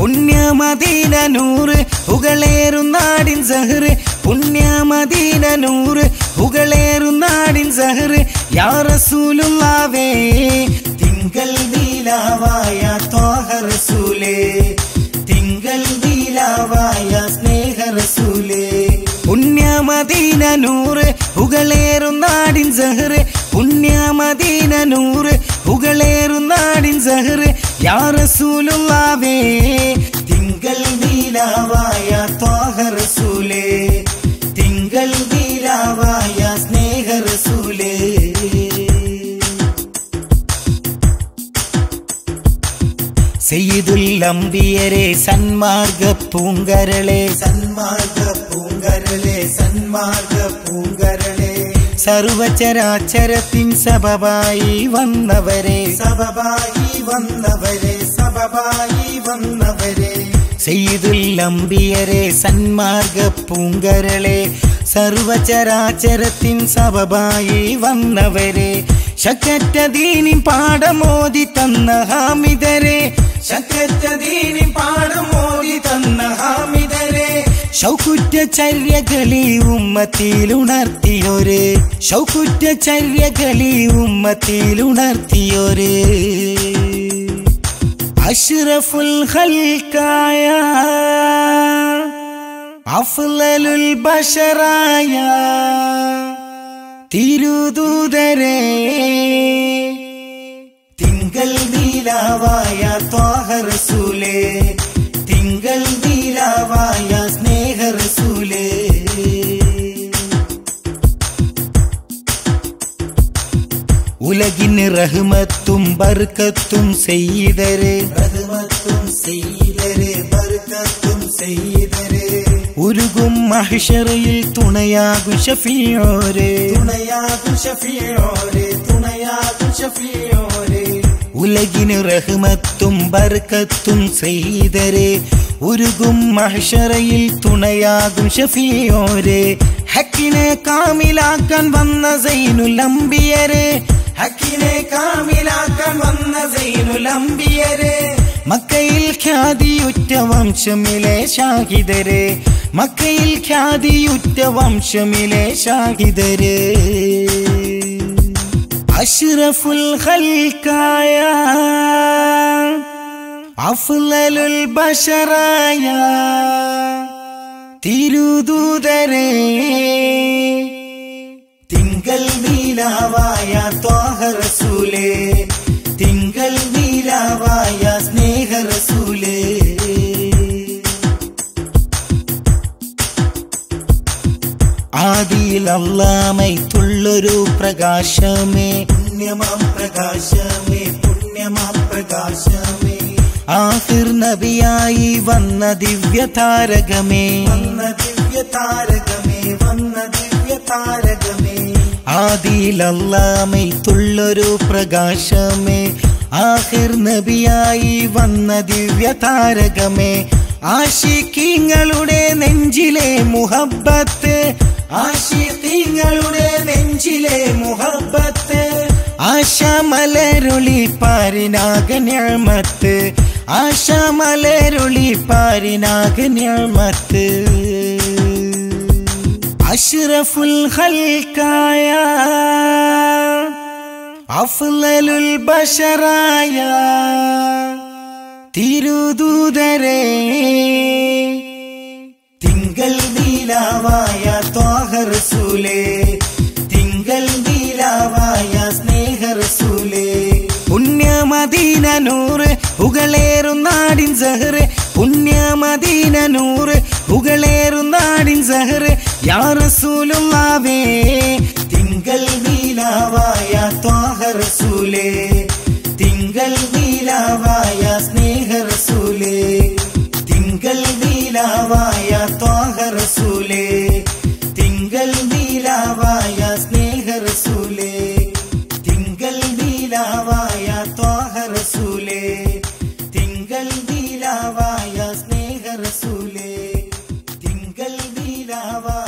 പുണ്യമദീന നൂറ് പുകളേറും നാടിൻ സഹറ്. പുണ്യമദീന നൂറ് പുകളേറും നാടിൻ സഹറ്. യാറസൂലുള്ളാവേ തിങ്കൾ നീലാവായ ത്വാഹ റസൂലേ. തിങ്കൾ നീലാവായ സ്നേഹ റസൂലേ. പുണ്യമദീന നൂറ് പുകളേറും നാടിൻ സഹറ്. പുണ്യമദീന നൂറ് പുകളേറും നാടിൻ സഹറ്. യാ റസൂലുള്ളാവേ തിങ്കൾ നീലാവായ ത്വാഹ റസൂലേ തിങ്കൾ നീലാവായ സ്നേഹ റസൂലേ സെയ്തുൽ അമ്പിയരെ സന്മാർഗ പൂങ്കരളെ സന്മാർഗ പൂങ്കരളെ സന്മാർഗ പൂങ്കരളെ സർവചരാചരത്തിൻ സബബായി വന്നവരെ. സബബായി വന്നവരെ സബബായി വന്നവരെ. സെയ്തുൽ അമ്പിയരെ സന്മാർഗ പൂങ്കരളെ സർവചരാചരത്തിൻ സബബായി വന്നവരെ. ശക്കറ്റ ദീനി പാടമോതി തന്ന ഹാമിതരെ ശക്കറ്റ ദീനി പാടമോതി തന്ന ഹാമിതരെ ശൗകുറ്റ ചര്യകളി ശൗകുറ്റചര്യകളി ശൗകുറ്റ ചര്യകളി ഉമ്മത്തിലുണർത്തിയൊര് അഷ്റഫുൽ ഹൽക്കായ അഫ്ലലുൽ ബഷറായ തിരുദൂതരേ തിങ്കൾ നീലാവായ ത്വാഹ ഉലകിന് റഹ്മത്തും ബർക്കത്തും ചെയ്തരെ റഹ്മത്തും ചെയ്തരെ ബർക്കത്തും ചെയ്തരെ ഉരുകും മഹിഷറയിൽ തുണയാകു ഷഫിയോരെ. തുണയാകു ഷഫിയോരെ തുണയാകു ഷഫിയോരെ ഉലകിന് റഹ്മത്തും ബർക്കത്തും ചെയ്തരെ ഉരുകും മഹിഷറയിൽ തുണയാകും ഷഫിയോരെ. ഹക്കിനെ കാമിലാക്കാൻ വന്ന സൈനുൽ അമ്പിയരെ ഹക്കിനെ കാമിലാക്കാൻ വന്ന സൈനുലമ്പിയരെ മക്കയിൽ ഖ്യാതിയുറ്റ വംശമിലെ ഷാഹിദരെ മക്കയിൽ ഖ്യാതിയുറ്റ വംശമിലെ ഷാഹിദരെ അഷ്റഫുൽ ഖൽക്കായ അഫ്ലലുൽ ബഷറായ തിരുദൂതരെ തിങ്കൽ നീലാവായ റസൂലേ തിങ്കൾ നീലാവായ ആദിയിൽ അള്ളാമയ്ക്കുള്ളൊരു പ്രകാശമേ. പുണ്യമാം പ്രകാശമേ പുണ്യമാം പ്രകാശമേ. ആഹിർ നബിയായി വന്ന ദിവ്യ താരകമേ വന്ന ദിവ്യ താരകമേ വന്ന ദിവ്യ താരകമേ അള്ളാമൈത്തുള്ളൊരു പ്രകാശമേ. ആഹിർ നബിയായി വന്ന ദിവ്യ താരകമേ ആശിക്കിങ്ങളുടെ നെഞ്ചിലെ മുഹബത്ത് ആശിക്കിങ്ങളുടെ നെഞ്ചിലെ മുഹബത്ത് ആശമലരുളി പാരിനാഗന്യമത്ത് ആശമലരുളി പാരിനാഗന്യമത്ത് അഷ്റഫുൽ ഖൽക്കായ അഫ്ലലുൽ ബഷറായ തിരുദൂതരെ തിങ്കൾ നീലാവായ ത്വാഹർ റസൂലേ തിങ്കൾ നീലാവായ സ്നേഹ റസൂലേ പുണ്യമദീന നൂറ് പുകളേറും നാടിൻ സഹറ് പുണ്യമദീന നൂറ് പുകളേറും നാടിൻ സഹറ് യാ റസൂലുള്ളാവേ തിങ്കൾ ത്വാഹ റസൂലേ തിങ്കൾ നീലാവായ സ്നേഹ റസൂലേ തിങ്കൾ നീലാവായ ത്വാഹ റസൂലേ തിങ്കൾ നീലാവായ സ്നേഹ റസൂലേ തിങ്കൾ നീലാവായ ത്വാഹ റസൂലേ തിങ്കൾ നീലാവായ സ്നേഹ റസൂലേ തിങ്കൾ നീലാവായ